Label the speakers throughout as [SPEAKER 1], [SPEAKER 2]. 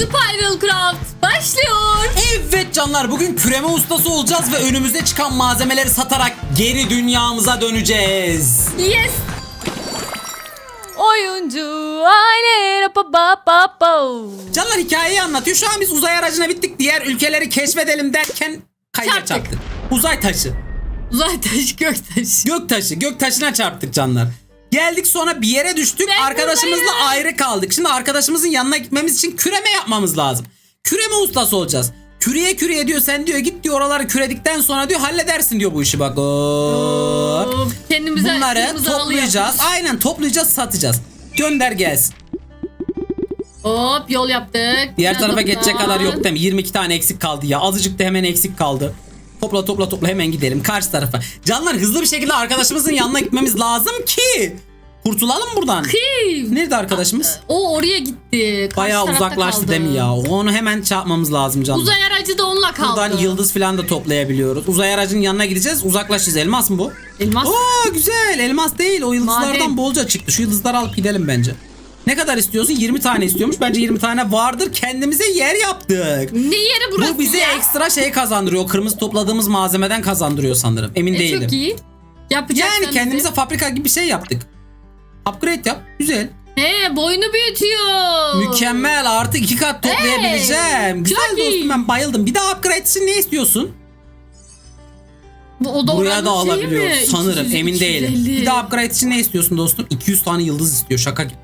[SPEAKER 1] Spiral Craft başlıyor.
[SPEAKER 2] Evet canlar bugün küreme ustası olacağız ve önümüze çıkan malzemeleri satarak geri dünyamıza döneceğiz.
[SPEAKER 1] Yes. Oyuncu aile pa pa pa pa.
[SPEAKER 2] Canlar hikayeyi anlatıyor. Şu an biz uzay aracına bittik. Diğer ülkeleri keşfedelim derken kayaya
[SPEAKER 1] Çarptık.
[SPEAKER 2] çarptık. Uzay taşı.
[SPEAKER 1] Uzay taşı gök taşı.
[SPEAKER 2] Gök taşı. Gök taşına çarptık canlar. Geldik sonra bir yere düştük.
[SPEAKER 1] Ben
[SPEAKER 2] Arkadaşımızla
[SPEAKER 1] buradayım.
[SPEAKER 2] ayrı kaldık. Şimdi arkadaşımızın yanına gitmemiz için küreme yapmamız lazım. Küreme ustası olacağız. Küreye küreye diyor sen diyor git diyor oraları küredikten sonra diyor halledersin diyor bu işi bak.
[SPEAKER 1] Oo, Kendimize
[SPEAKER 2] Bunları toplayacağız. Aynen toplayacağız satacağız. Gönder gelsin.
[SPEAKER 1] Hop yol yaptık.
[SPEAKER 2] Diğer
[SPEAKER 1] Biraz
[SPEAKER 2] tarafa geçecek kadar yok değil mi? 22 tane eksik kaldı ya. Azıcık da hemen eksik kaldı. Topla topla topla hemen gidelim karşı tarafa. Canlar hızlı bir şekilde arkadaşımızın yanına gitmemiz lazım ki kurtulalım buradan.
[SPEAKER 1] Kim?
[SPEAKER 2] Nerede arkadaşımız?
[SPEAKER 1] O oraya gitti. Karşı
[SPEAKER 2] Bayağı
[SPEAKER 1] tarafta
[SPEAKER 2] uzaklaştı
[SPEAKER 1] kaldı.
[SPEAKER 2] değil mi ya? Onu hemen çarpmamız lazım canlar.
[SPEAKER 1] Uzay aracı da onunla kaldı.
[SPEAKER 2] Buradan yıldız falan da toplayabiliyoruz. Uzay aracının yanına gideceğiz. Uzaklaşacağız. Elmas mı bu?
[SPEAKER 1] Elmas.
[SPEAKER 2] Oo güzel. Elmas değil. O yıldızlardan
[SPEAKER 1] Maden.
[SPEAKER 2] bolca çıktı. Şu yıldızları alıp gidelim bence. Ne kadar istiyorsun? 20 tane istiyormuş. Bence 20 tane vardır. Kendimize yer yaptık.
[SPEAKER 1] Ne yeri burası
[SPEAKER 2] Bu bize
[SPEAKER 1] ya?
[SPEAKER 2] ekstra şey kazandırıyor. O kırmızı topladığımız malzemeden kazandırıyor sanırım. Emin
[SPEAKER 1] E,
[SPEAKER 2] değilim.
[SPEAKER 1] çok iyi. Yapacaksanız.
[SPEAKER 2] Yani kendimize fabrika gibi bir şey yaptık. Upgrade yap. Güzel.
[SPEAKER 1] He boynu büyütüyor.
[SPEAKER 2] Mükemmel. Artık iki kat toplayabileceğim. Güzel
[SPEAKER 1] çok iyi.
[SPEAKER 2] dostum ben bayıldım. Bir daha upgrade için ne istiyorsun?
[SPEAKER 1] Bu, o da
[SPEAKER 2] Buraya da
[SPEAKER 1] oranın şeyi mi?
[SPEAKER 2] Sanırım
[SPEAKER 1] 200,
[SPEAKER 2] emin değilim.
[SPEAKER 1] 250.
[SPEAKER 2] Bir daha upgrade için ne istiyorsun dostum? 200 tane yıldız istiyor. Şaka gibi.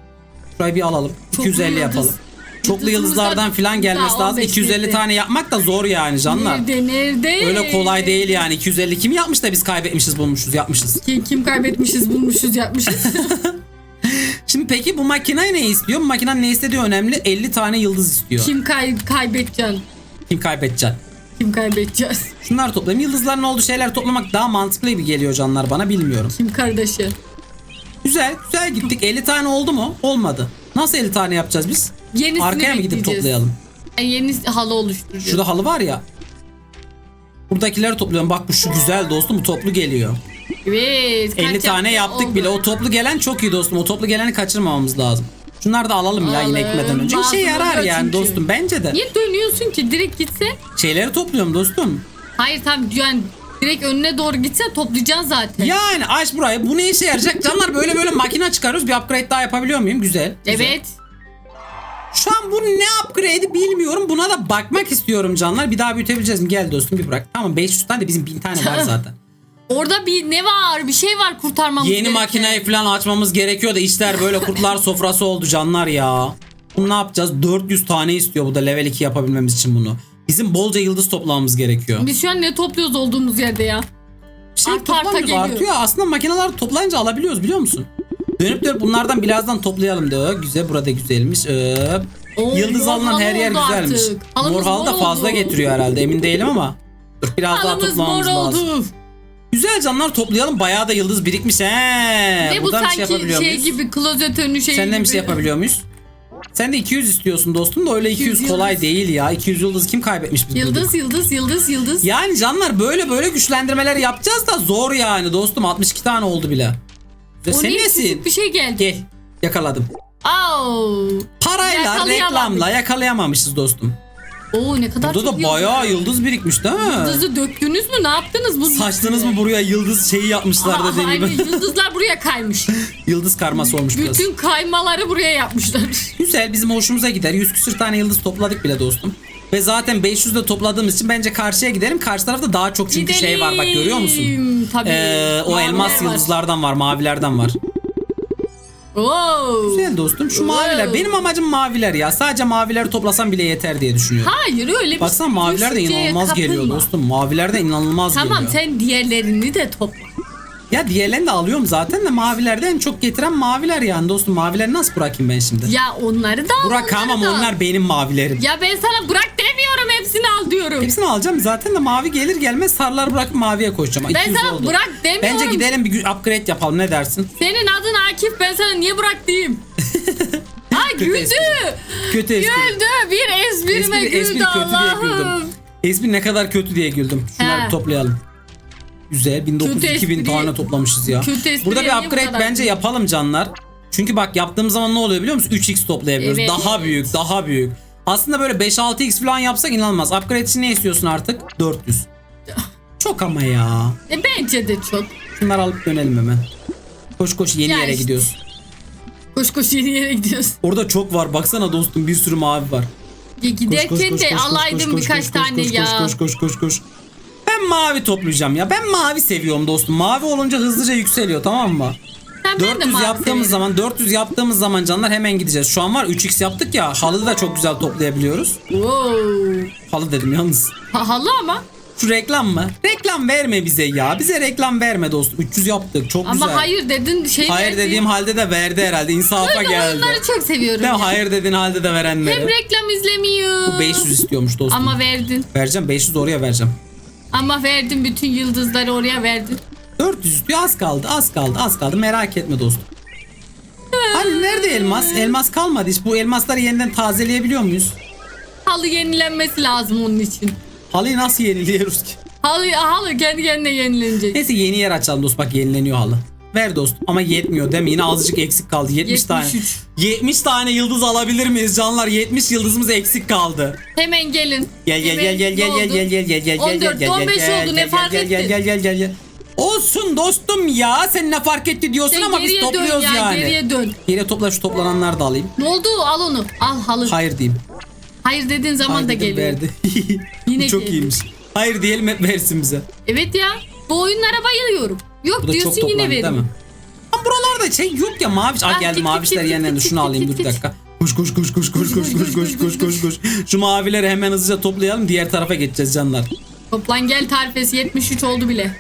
[SPEAKER 2] Şurayı bir alalım.
[SPEAKER 1] Çoklu
[SPEAKER 2] 250
[SPEAKER 1] yıldız.
[SPEAKER 2] yapalım. Çoklu yıldızlardan
[SPEAKER 1] da
[SPEAKER 2] falan gelmesi
[SPEAKER 1] daha
[SPEAKER 2] lazım.
[SPEAKER 1] 15
[SPEAKER 2] 250
[SPEAKER 1] nerede?
[SPEAKER 2] tane yapmak da zor yani canlar.
[SPEAKER 1] Nerede nerede?
[SPEAKER 2] Öyle kolay değil yani. 250 kim yapmış da biz kaybetmişiz bulmuşuz yapmışız.
[SPEAKER 1] Kim, kim kaybetmişiz bulmuşuz yapmışız.
[SPEAKER 2] Şimdi peki bu makine ne istiyor? Bu makinenin ne istediği önemli. 50 tane yıldız istiyor. Kim,
[SPEAKER 1] kim kay kaybedeceksin?
[SPEAKER 2] kaybedecek?
[SPEAKER 1] Kim kaybedeceğiz?
[SPEAKER 2] Şunları toplayayım. Yıldızların olduğu şeyler toplamak daha mantıklı gibi geliyor canlar bana bilmiyorum.
[SPEAKER 1] Kim kardeşi?
[SPEAKER 2] Güzel güzel gittik. 50 tane oldu mu? Olmadı. Nasıl 50 tane yapacağız biz?
[SPEAKER 1] Yenisini
[SPEAKER 2] Arkaya mı gidip
[SPEAKER 1] bekleyeceğiz.
[SPEAKER 2] toplayalım?
[SPEAKER 1] Yani yeni halı oluşturacağız.
[SPEAKER 2] Şurada halı var ya. Buradakileri topluyorum. Bak bu şu güzel dostum. Bu toplu geliyor.
[SPEAKER 1] Evet.
[SPEAKER 2] 50
[SPEAKER 1] kaç
[SPEAKER 2] tane
[SPEAKER 1] yaptı?
[SPEAKER 2] yaptık
[SPEAKER 1] Oldu.
[SPEAKER 2] bile. O toplu gelen çok iyi dostum. O toplu geleni kaçırmamamız lazım. Şunları da alalım ya yine
[SPEAKER 1] Alalım.
[SPEAKER 2] gitmeden önce. İşe yarar yani
[SPEAKER 1] çünkü.
[SPEAKER 2] dostum bence de.
[SPEAKER 1] Niye dönüyorsun ki? Direkt gitse.
[SPEAKER 2] Şeyleri topluyorum dostum.
[SPEAKER 1] Hayır tam yani direkt önüne doğru gitse toplayacaksın zaten.
[SPEAKER 2] Yani aç burayı. Bu ne işe yarayacak? Canlar böyle böyle makine çıkarıyoruz. Bir upgrade daha yapabiliyor muyum? Güzel. güzel.
[SPEAKER 1] Evet.
[SPEAKER 2] Şu an bu ne upgrade'i bilmiyorum. Buna da bakmak istiyorum canlar. Bir daha büyütebileceğiz mi? Gel dostum bir bırak. Tamam 500 tane de bizim 1000 tane var zaten.
[SPEAKER 1] Orada bir ne var? Bir şey var kurtarmamız
[SPEAKER 2] Yeni
[SPEAKER 1] gereken.
[SPEAKER 2] makineyi falan açmamız gerekiyor da işler böyle kurtlar sofrası oldu canlar ya. Bunu ne yapacağız? 400 tane istiyor bu da level 2 yapabilmemiz için bunu. Bizim bolca yıldız toplamamız gerekiyor.
[SPEAKER 1] Biz şu an ne topluyoruz olduğumuz yerde ya?
[SPEAKER 2] Bir şey
[SPEAKER 1] arta arta
[SPEAKER 2] toplamıyoruz
[SPEAKER 1] geliyor.
[SPEAKER 2] artıyor. Aslında makineler toplayınca alabiliyoruz biliyor musun? Dönüp dönüp bunlardan birazdan toplayalım da. Güzel burada güzelmiş. Ee,
[SPEAKER 1] Oo,
[SPEAKER 2] Yıldız
[SPEAKER 1] mor
[SPEAKER 2] alınan her yer
[SPEAKER 1] oldu
[SPEAKER 2] güzelmiş.
[SPEAKER 1] artık. Halımız
[SPEAKER 2] Mor halı da
[SPEAKER 1] mor
[SPEAKER 2] fazla
[SPEAKER 1] oldu.
[SPEAKER 2] getiriyor herhalde emin değilim ama. Dur biraz daha
[SPEAKER 1] Halımız
[SPEAKER 2] toplamamız
[SPEAKER 1] mor
[SPEAKER 2] lazım.
[SPEAKER 1] oldu.
[SPEAKER 2] Güzel canlar toplayalım. Bayağı da yıldız birikmiş he.
[SPEAKER 1] Ne bu
[SPEAKER 2] Buradan bir
[SPEAKER 1] sanki
[SPEAKER 2] şey yapabiliyor
[SPEAKER 1] şey
[SPEAKER 2] muyuz?
[SPEAKER 1] gibi klozet önü şey
[SPEAKER 2] Senden
[SPEAKER 1] gibi.
[SPEAKER 2] bir şey yapabiliyor muyuz? Sen de 200 istiyorsun dostum da öyle 200,
[SPEAKER 1] 200
[SPEAKER 2] kolay
[SPEAKER 1] yıldız.
[SPEAKER 2] değil ya. 200 yıldız kim kaybetmiş biz
[SPEAKER 1] Yıldız
[SPEAKER 2] durduk.
[SPEAKER 1] yıldız yıldız yıldız.
[SPEAKER 2] Yani canlar böyle böyle güçlendirmeler yapacağız da zor yani dostum. 62 tane oldu bile. Ve sen
[SPEAKER 1] ne
[SPEAKER 2] nesin?
[SPEAKER 1] bir şey geldi.
[SPEAKER 2] Gel. Yakaladım.
[SPEAKER 1] Au.
[SPEAKER 2] Parayla,
[SPEAKER 1] Yakalayamadık.
[SPEAKER 2] reklamla yakalayamamışız dostum.
[SPEAKER 1] Oo ne kadar
[SPEAKER 2] Burada
[SPEAKER 1] çok
[SPEAKER 2] da bayağı
[SPEAKER 1] yıldız.
[SPEAKER 2] yıldız birikmiş değil mi?
[SPEAKER 1] Yıldızı döktünüz mü? Ne yaptınız bu?
[SPEAKER 2] Saçtınız mı buraya yıldız şeyi yapmışlar
[SPEAKER 1] Aa,
[SPEAKER 2] dediğim
[SPEAKER 1] aynen, yıldızlar buraya kaymış.
[SPEAKER 2] yıldız karması olmuş biraz.
[SPEAKER 1] Bütün kaymaları buraya yapmışlar.
[SPEAKER 2] Güzel bizim hoşumuza gider. 100 küsür tane yıldız topladık bile dostum. Ve zaten 500 de topladığımız için bence karşıya gidelim. Karşı tarafta daha çok çünkü şey var bak görüyor musun?
[SPEAKER 1] Gidelim. Tabii.
[SPEAKER 2] Ee, o
[SPEAKER 1] Maviler
[SPEAKER 2] elmas
[SPEAKER 1] var.
[SPEAKER 2] yıldızlardan var, mavilerden var.
[SPEAKER 1] Oo.
[SPEAKER 2] Güzel dostum. Şu maviler. Benim amacım maviler ya. Sadece mavileri toplasam bile yeter diye düşünüyorum.
[SPEAKER 1] Hayır öyle bir
[SPEAKER 2] Baksana maviler de
[SPEAKER 1] düşünceye
[SPEAKER 2] inanılmaz geliyor
[SPEAKER 1] kapılma.
[SPEAKER 2] dostum. Maviler de inanılmaz
[SPEAKER 1] Tamam
[SPEAKER 2] geliyor.
[SPEAKER 1] sen diğerlerini de topla.
[SPEAKER 2] Ya diğerlerini de alıyorum zaten de mavilerde en çok getiren maviler yani dostum. Mavileri nasıl bırakayım ben şimdi?
[SPEAKER 1] Ya onları da al,
[SPEAKER 2] Bırakamam
[SPEAKER 1] onları da al.
[SPEAKER 2] onlar benim mavilerim.
[SPEAKER 1] Ya ben sana bırak demiyorum hepsini al diyorum.
[SPEAKER 2] Hepsini alacağım zaten de mavi gelir gelmez sarıları bırakıp maviye koşacağım.
[SPEAKER 1] Ben
[SPEAKER 2] 200
[SPEAKER 1] sana
[SPEAKER 2] oldu.
[SPEAKER 1] bırak demiyorum.
[SPEAKER 2] Bence gidelim bir gü- upgrade yapalım ne dersin?
[SPEAKER 1] Senin adın Akif ben sana niye bırak diyeyim? Ay
[SPEAKER 2] Kötü
[SPEAKER 1] güldü.
[SPEAKER 2] espri. Kötü espri.
[SPEAKER 1] Güldü. Bir esprime
[SPEAKER 2] Espri,
[SPEAKER 1] güldü
[SPEAKER 2] kötü diye
[SPEAKER 1] Allah'ım.
[SPEAKER 2] güldüm. Espri ne kadar kötü diye güldüm. Şunları
[SPEAKER 1] He.
[SPEAKER 2] bir toplayalım. Güzel 1900
[SPEAKER 1] Kötü
[SPEAKER 2] 2000
[SPEAKER 1] espri-
[SPEAKER 2] tane toplamışız ya. Burada bir upgrade bence yapalım canlar. Çünkü bak yaptığım zaman ne oluyor biliyor musun? 3x toplayabiliyoruz.
[SPEAKER 1] Evet.
[SPEAKER 2] Daha büyük, daha büyük. Aslında böyle 5-6x falan yapsak inanılmaz. Upgrade için ne istiyorsun artık? 400. Çok ama ya.
[SPEAKER 1] E bence de çok.
[SPEAKER 2] Şunları alıp dönelim hemen. Koş koş yeni
[SPEAKER 1] Ya
[SPEAKER 2] yere
[SPEAKER 1] işte.
[SPEAKER 2] gidiyoruz.
[SPEAKER 1] Koş koş yeni yere gidiyoruz.
[SPEAKER 2] Orada çok var. Baksana dostum bir sürü mavi var.
[SPEAKER 1] Ya
[SPEAKER 2] Koş,
[SPEAKER 1] giderken
[SPEAKER 2] koş, koş,
[SPEAKER 1] de
[SPEAKER 2] koş, koş,
[SPEAKER 1] alaydım
[SPEAKER 2] koş,
[SPEAKER 1] birkaç
[SPEAKER 2] koş,
[SPEAKER 1] tane
[SPEAKER 2] koş,
[SPEAKER 1] ya.
[SPEAKER 2] Koş koş koş koş koş. Ben mavi toplayacağım ya. Ben mavi seviyorum dostum. Mavi olunca hızlıca yükseliyor tamam mı?
[SPEAKER 1] Ben de
[SPEAKER 2] 400
[SPEAKER 1] mavi
[SPEAKER 2] yaptığımız
[SPEAKER 1] severim.
[SPEAKER 2] zaman 400 yaptığımız zaman canlar hemen gideceğiz. Şu an var 3x yaptık ya. Halı da çok güzel toplayabiliyoruz.
[SPEAKER 1] Wow.
[SPEAKER 2] Halı dedim yalnız.
[SPEAKER 1] Pahalı ama.
[SPEAKER 2] Şu reklam mı? Reklam verme bize ya. Bize reklam verme dostum. 300 yaptık. Çok
[SPEAKER 1] Ama
[SPEAKER 2] güzel.
[SPEAKER 1] hayır dedin şey
[SPEAKER 2] Hayır
[SPEAKER 1] verdi.
[SPEAKER 2] dediğim halde de verdi herhalde. İnsafa
[SPEAKER 1] Ben
[SPEAKER 2] geldi.
[SPEAKER 1] oyunları çok seviyorum.
[SPEAKER 2] Değil mi?
[SPEAKER 1] ya.
[SPEAKER 2] Hayır dediğin halde de verenleri.
[SPEAKER 1] Hem reklam izlemiyor.
[SPEAKER 2] Bu 500 istiyormuş dostum.
[SPEAKER 1] Ama verdin.
[SPEAKER 2] Vereceğim 500 oraya vereceğim.
[SPEAKER 1] Ama verdin bütün yıldızları oraya verdin.
[SPEAKER 2] 400 istiyor az kaldı az kaldı az kaldı merak etme dostum. Hani nerede elmas? Elmas kalmadı hiç. Bu elmasları yeniden tazeleyebiliyor muyuz?
[SPEAKER 1] Halı yenilenmesi lazım onun için.
[SPEAKER 2] Halıyı nasıl yeniliyoruz ki?
[SPEAKER 1] Halı, halı kendi kendine yenilenecek.
[SPEAKER 2] Neyse yeni yer açalım dost bak yenileniyor halı. Ver dostum ama yetmiyor değil mi? Yine azıcık eksik kaldı. 70 tane.
[SPEAKER 1] 73.
[SPEAKER 2] 70 tane yıldız alabilir miyiz canlar? 70 yıldızımız eksik kaldı.
[SPEAKER 1] Hemen gelin.
[SPEAKER 2] Gel gel gel gel gel gel gel gel gel gel
[SPEAKER 1] 14,
[SPEAKER 2] gel gel
[SPEAKER 1] 15
[SPEAKER 2] gel
[SPEAKER 1] oldu, ne
[SPEAKER 2] gel
[SPEAKER 1] fark
[SPEAKER 2] gel gel gel gel gel gel. Olsun dostum ya sen ne fark etti diyorsun
[SPEAKER 1] Sen
[SPEAKER 2] ama biz
[SPEAKER 1] geriye dön
[SPEAKER 2] topluyoruz
[SPEAKER 1] ya
[SPEAKER 2] yani.
[SPEAKER 1] geriye dön.
[SPEAKER 2] Geriye topla şu toplananları da alayım.
[SPEAKER 1] Ne oldu al onu. Al halı. Hayır,
[SPEAKER 2] Hayır diyeyim.
[SPEAKER 1] dediğin zaman
[SPEAKER 2] Hayır
[SPEAKER 1] da
[SPEAKER 2] dedim,
[SPEAKER 1] geliyor.
[SPEAKER 2] verdi.
[SPEAKER 1] Yine
[SPEAKER 2] çok
[SPEAKER 1] geldi.
[SPEAKER 2] iyiymiş. Hayır diyelim hep versin bize.
[SPEAKER 1] Evet ya. Bu oyunlara bayılıyorum. Yok
[SPEAKER 2] Bu da çok
[SPEAKER 1] diyorsun yine
[SPEAKER 2] toplandı değil mi?
[SPEAKER 1] verin.
[SPEAKER 2] Ama buralarda şey yok ya maviş. Ay
[SPEAKER 1] Ah,
[SPEAKER 2] geldi
[SPEAKER 1] git,
[SPEAKER 2] mavişler
[SPEAKER 1] git,
[SPEAKER 2] yenilendi.
[SPEAKER 1] git,
[SPEAKER 2] Şunu
[SPEAKER 1] git,
[SPEAKER 2] alayım dur bir
[SPEAKER 1] git.
[SPEAKER 2] dakika. Koş koş koş koş koş koş koş koş koş koş koş. Şu mavileri hemen hızlıca toplayalım. Diğer tarafa geçeceğiz canlar.
[SPEAKER 1] Toplan gel tarifesi 73 oldu bile.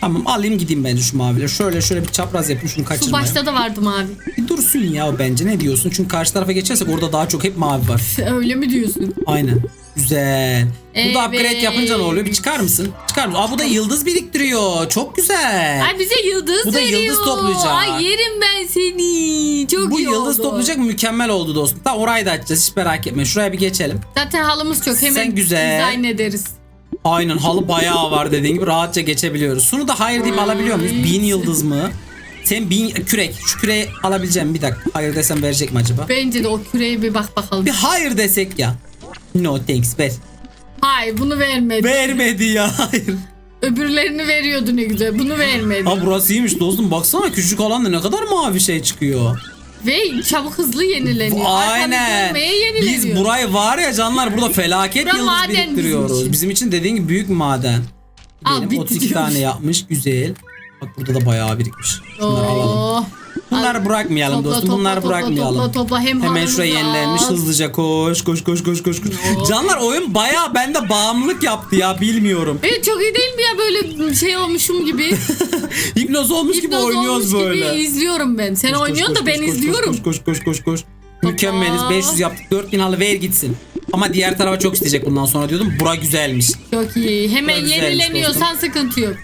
[SPEAKER 2] Tamam alayım gideyim bence şu mavileri. Şöyle şöyle bir çapraz yapayım şunu
[SPEAKER 1] Su
[SPEAKER 2] kaçırmayayım.
[SPEAKER 1] başta da vardı mavi.
[SPEAKER 2] Bir dursun ya bence ne diyorsun? Çünkü karşı tarafa geçersek orada daha çok hep mavi var.
[SPEAKER 1] Öyle mi diyorsun?
[SPEAKER 2] Aynen. Güzel. Bu da upgrade
[SPEAKER 1] Evet.
[SPEAKER 2] yapınca ne oluyor? Bir çıkar mısın? Çıkar mısın? Aa bu da yıldız biriktiriyor. Çok güzel.
[SPEAKER 1] Ay bize yıldız
[SPEAKER 2] Bu da
[SPEAKER 1] veriyor.
[SPEAKER 2] yıldız toplayacak.
[SPEAKER 1] Ay yerim ben seni. Çok
[SPEAKER 2] Bu
[SPEAKER 1] iyi
[SPEAKER 2] yıldız
[SPEAKER 1] oldu.
[SPEAKER 2] toplayacak mükemmel oldu dostum. Tamam orayı da açacağız hiç merak etme. Şuraya bir geçelim.
[SPEAKER 1] Zaten halımız çok hemen
[SPEAKER 2] Sen güzel.
[SPEAKER 1] dizayn ederiz.
[SPEAKER 2] Aynen halı bayağı var dediğin gibi rahatça geçebiliyoruz. Şunu da hayır deyip alabiliyor muyuz? Bin yıldız mı? Sen bin kürek. Şu küreği alabileceğim bir dakika. Hayır desem verecek mi acaba?
[SPEAKER 1] Bence de o küreye bir bak bakalım.
[SPEAKER 2] Bir hayır desek ya. No thanks ver.
[SPEAKER 1] Hayır bunu vermedi.
[SPEAKER 2] Vermedi ya hayır.
[SPEAKER 1] Öbürlerini veriyordu ne güzel. Bunu vermedi.
[SPEAKER 2] Ha burası iyiymiş dostum. Baksana küçük alanda ne kadar mavi şey çıkıyor.
[SPEAKER 1] Ve çabuk hızlı yenileniyor.
[SPEAKER 2] Aynen.
[SPEAKER 1] yenileniyor.
[SPEAKER 2] Biz burayı var ya canlar burada felaket
[SPEAKER 1] Bura
[SPEAKER 2] yıldız
[SPEAKER 1] maden bizim
[SPEAKER 2] biriktiriyoruz.
[SPEAKER 1] için.
[SPEAKER 2] Bizim için dediğin gibi büyük maden.
[SPEAKER 1] Al, bitti
[SPEAKER 2] 32
[SPEAKER 1] diyormuş.
[SPEAKER 2] tane yapmış. Güzel. Bak burada da bayağı birikmiş. Şunları alalım. Bunları bırakmayalım
[SPEAKER 1] Topla,
[SPEAKER 2] dostum.
[SPEAKER 1] topla,
[SPEAKER 2] Bunları
[SPEAKER 1] topla,
[SPEAKER 2] bırakmayalım.
[SPEAKER 1] topla, topla. Hem
[SPEAKER 2] Hemen şuraya yenilenmiş hızlıca koş koş koş koş koş. koş. Canlar oyun bayağı bende bağımlılık yaptı ya bilmiyorum.
[SPEAKER 1] Evet çok iyi değil mi ya böyle şey olmuşum gibi.
[SPEAKER 2] Hipnoz olmuş gibi
[SPEAKER 1] Hipnoz
[SPEAKER 2] oynuyoruz
[SPEAKER 1] olmuş
[SPEAKER 2] böyle.
[SPEAKER 1] gibi izliyorum ben. Sen
[SPEAKER 2] Koş,
[SPEAKER 1] oynuyorsun
[SPEAKER 2] koş,
[SPEAKER 1] da ben
[SPEAKER 2] koş,
[SPEAKER 1] izliyorum.
[SPEAKER 2] Koş koş koş koş koş. Mükemmeliz. 500 yaptık. 4000 halı ver gitsin. Ama diğer tarafa çok isteyecek bundan sonra diyordum. Bura güzelmiş.
[SPEAKER 1] Çok iyi. Hemen yenileniyorsan sıkıntı yok.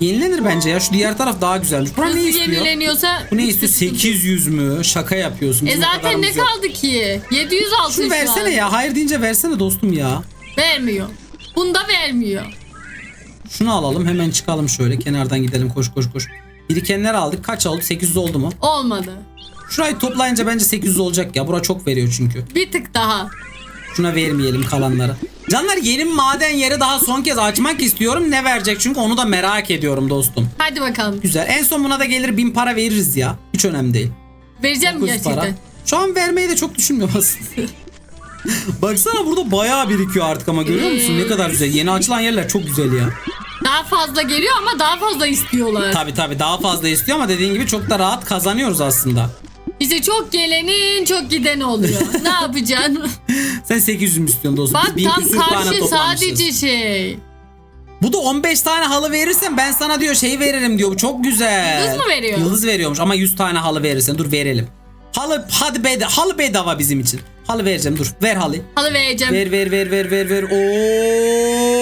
[SPEAKER 2] Yenilenir bence ya. Şu diğer taraf daha güzelmiş. Bura ne istiyor?
[SPEAKER 1] yenileniyorsa
[SPEAKER 2] Bu ne istiyor? 800 mü? Şaka yapıyorsun.
[SPEAKER 1] E
[SPEAKER 2] Bizim o
[SPEAKER 1] zaten
[SPEAKER 2] kadarımız
[SPEAKER 1] ne
[SPEAKER 2] yok.
[SPEAKER 1] kaldı ki? 706
[SPEAKER 2] Şunu
[SPEAKER 1] şu
[SPEAKER 2] versene
[SPEAKER 1] an.
[SPEAKER 2] ya. Hayır deyince versene dostum ya.
[SPEAKER 1] Vermiyor. Bunda vermiyor.
[SPEAKER 2] Şunu alalım. Hemen çıkalım şöyle. Kenardan gidelim. Koş koş koş. Birikenler aldık. Kaç oldu? 800 oldu mu?
[SPEAKER 1] Olmadı.
[SPEAKER 2] Şurayı toplayınca bence 800 olacak ya. Bura çok veriyor çünkü.
[SPEAKER 1] Bir tık daha.
[SPEAKER 2] Şuna vermeyelim kalanları. Canlar yeni maden yeri daha son kez açmak istiyorum. Ne verecek çünkü onu da merak ediyorum dostum.
[SPEAKER 1] Hadi bakalım.
[SPEAKER 2] Güzel. En son buna da gelir bin para veririz ya. Hiç önemli değil.
[SPEAKER 1] Vereceğim mi
[SPEAKER 2] 900 para.
[SPEAKER 1] gerçekten.
[SPEAKER 2] Şu an vermeyi de çok düşünmüyorum aslında. Baksana burada bayağı birikiyor artık ama görüyor musun? Ne kadar güzel. Yeni açılan yerler çok güzel ya.
[SPEAKER 1] Daha fazla geliyor ama daha fazla istiyorlar.
[SPEAKER 2] Tabi tabi daha fazla istiyor ama dediğin gibi çok da rahat kazanıyoruz aslında.
[SPEAKER 1] Bize çok gelenin çok giden oluyor. ne yapacaksın?
[SPEAKER 2] Sen 800 mü istiyorsun dostum?
[SPEAKER 1] Bak
[SPEAKER 2] Biz bin
[SPEAKER 1] tam
[SPEAKER 2] küsür tane
[SPEAKER 1] karşı
[SPEAKER 2] toplamışız.
[SPEAKER 1] sadece şey.
[SPEAKER 2] Bu da 15 tane halı verirsen ben sana diyor şey veririm diyor. Bu çok güzel.
[SPEAKER 1] Yıldız mı veriyor?
[SPEAKER 2] Yıldız veriyormuş ama 100 tane halı verirsen dur verelim. Halı hadi beda halı bedava bizim için. Halı vereceğim dur. Ver halı.
[SPEAKER 1] Halı vereceğim.
[SPEAKER 2] Ver ver ver ver ver ver. Oo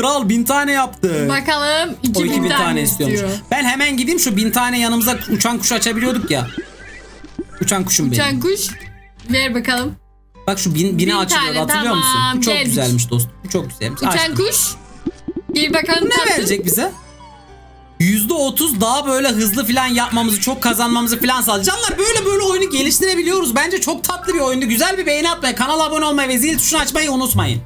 [SPEAKER 2] kral bin tane yaptı.
[SPEAKER 1] Bakalım
[SPEAKER 2] o
[SPEAKER 1] 2000,
[SPEAKER 2] 2000 tane,
[SPEAKER 1] tane
[SPEAKER 2] istiyormuş.
[SPEAKER 1] istiyor.
[SPEAKER 2] Ben hemen gideyim şu bin tane yanımıza uçan kuş açabiliyorduk ya. Uçan kuşum benim.
[SPEAKER 1] Uçan kuş. Ver bakalım.
[SPEAKER 2] Bak şu bin, bine
[SPEAKER 1] Bin
[SPEAKER 2] açılıyor
[SPEAKER 1] tane,
[SPEAKER 2] hatırlıyor musun?
[SPEAKER 1] tamam,
[SPEAKER 2] Bu çok
[SPEAKER 1] geldik.
[SPEAKER 2] güzelmiş dostum. Çok güzelmiş.
[SPEAKER 1] Uçan
[SPEAKER 2] Açtım.
[SPEAKER 1] kuş. Gel bakalım
[SPEAKER 2] Ne
[SPEAKER 1] tatlım.
[SPEAKER 2] verecek bize? %30 daha böyle hızlı falan yapmamızı, çok kazanmamızı falan sağladı. Canlar böyle böyle oyunu geliştirebiliyoruz. Bence çok tatlı bir oyundu. Güzel bir beğeni atmayı, kanala abone olmayı ve zil tuşunu açmayı unutmayın.